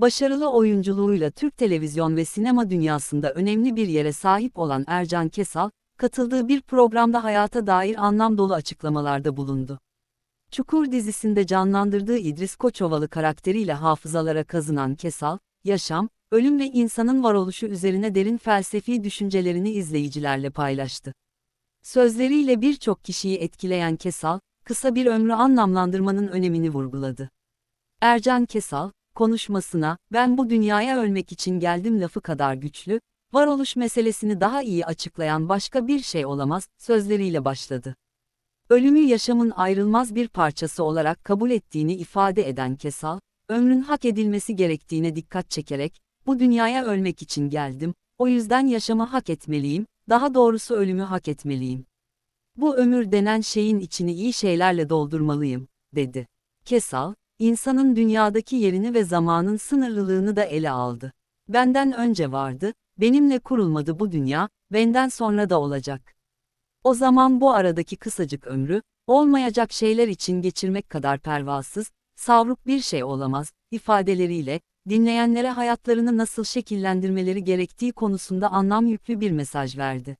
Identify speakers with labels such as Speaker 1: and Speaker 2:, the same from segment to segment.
Speaker 1: Başarılı oyunculuğuyla Türk televizyon ve sinema dünyasında önemli bir yere sahip olan Ercan Kesal, katıldığı bir programda hayata dair anlam dolu açıklamalarda bulundu. Çukur dizisinde canlandırdığı İdris Koçovalı karakteriyle hafızalara kazınan Kesal, yaşam, ölüm ve insanın varoluşu üzerine derin felsefi düşüncelerini izleyicilerle paylaştı. Sözleriyle birçok kişiyi etkileyen Kesal, kısa bir ömrü anlamlandırmanın önemini vurguladı. Ercan Kesal, konuşmasına, ben bu dünyaya ölmek için geldim lafı kadar güçlü, varoluş meselesini daha iyi açıklayan başka bir şey olamaz, sözleriyle başladı. Ölümü yaşamın ayrılmaz bir parçası olarak kabul ettiğini ifade eden Kesal, ömrün hak edilmesi gerektiğine dikkat çekerek, bu dünyaya ölmek için geldim, o yüzden yaşamı hak etmeliyim, daha doğrusu ölümü hak etmeliyim. Bu ömür denen şeyin içini iyi şeylerle doldurmalıyım, dedi. Kesal, insanın dünyadaki yerini ve zamanın sınırlılığını da ele aldı. Benden önce vardı, benimle kurulmadı bu dünya, benden sonra da olacak. O zaman bu aradaki kısacık ömrü, olmayacak şeyler için geçirmek kadar pervasız, savruk bir şey olamaz, ifadeleriyle, dinleyenlere hayatlarını nasıl şekillendirmeleri gerektiği konusunda anlam yüklü bir mesaj verdi.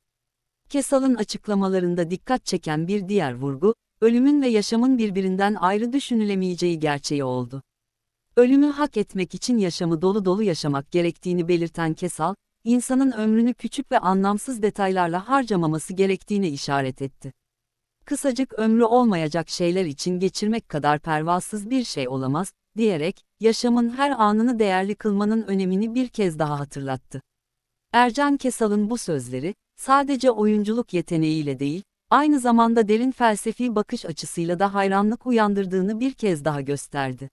Speaker 1: Kesal'ın açıklamalarında dikkat çeken bir diğer vurgu, ölümün ve yaşamın birbirinden ayrı düşünülemeyeceği gerçeği oldu. Ölümü hak etmek için yaşamı dolu dolu yaşamak gerektiğini belirten Kesal, insanın ömrünü küçük ve anlamsız detaylarla harcamaması gerektiğine işaret etti. Kısacık ömrü olmayacak şeyler için geçirmek kadar pervasız bir şey olamaz, diyerek, yaşamın her anını değerli kılmanın önemini bir kez daha hatırlattı. Ercan Kesal'ın bu sözleri, sadece oyunculuk yeteneğiyle değil, aynı zamanda derin felsefi bakış açısıyla da hayranlık uyandırdığını bir kez daha gösterdi.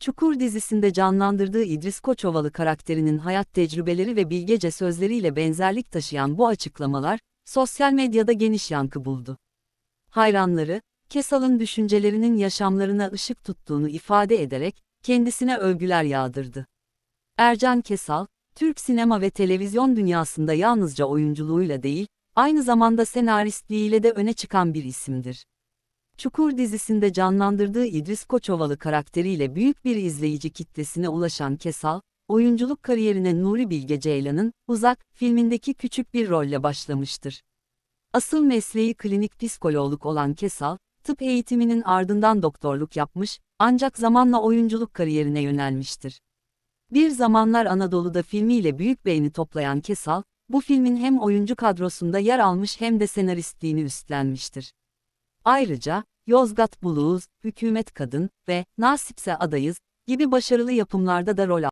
Speaker 1: Çukur dizisinde canlandırdığı İdris Koçovalı karakterinin hayat tecrübeleri ve bilgece sözleriyle benzerlik taşıyan bu açıklamalar, sosyal medyada geniş yankı buldu. Hayranları, Kesal'ın düşüncelerinin yaşamlarına ışık tuttuğunu ifade ederek, kendisine övgüler yağdırdı. Ercan Kesal, Türk sinema ve televizyon dünyasında yalnızca oyunculuğuyla değil, aynı zamanda senaristliğiyle de öne çıkan bir isimdir. Çukur dizisinde canlandırdığı İdris Koçovalı karakteriyle büyük bir izleyici kitlesine ulaşan Kesal, oyunculuk kariyerine Nuri Bilge Ceylan'ın Uzak filmindeki küçük bir rolle başlamıştır. Asıl mesleği klinik psikologluk olan Kesal, tıp eğitiminin ardından doktorluk yapmış, ancak zamanla oyunculuk kariyerine yönelmiştir. Bir Zamanlar Anadolu'da filmiyle büyük beğeni toplayan Kesal, bu filmin hem oyuncu kadrosunda yer almış hem de senaristliğini üstlenmiştir. Ayrıca, Yozgat Blues, Hükümet Kadın ve Nasipse Adayız gibi başarılı yapımlarda da rol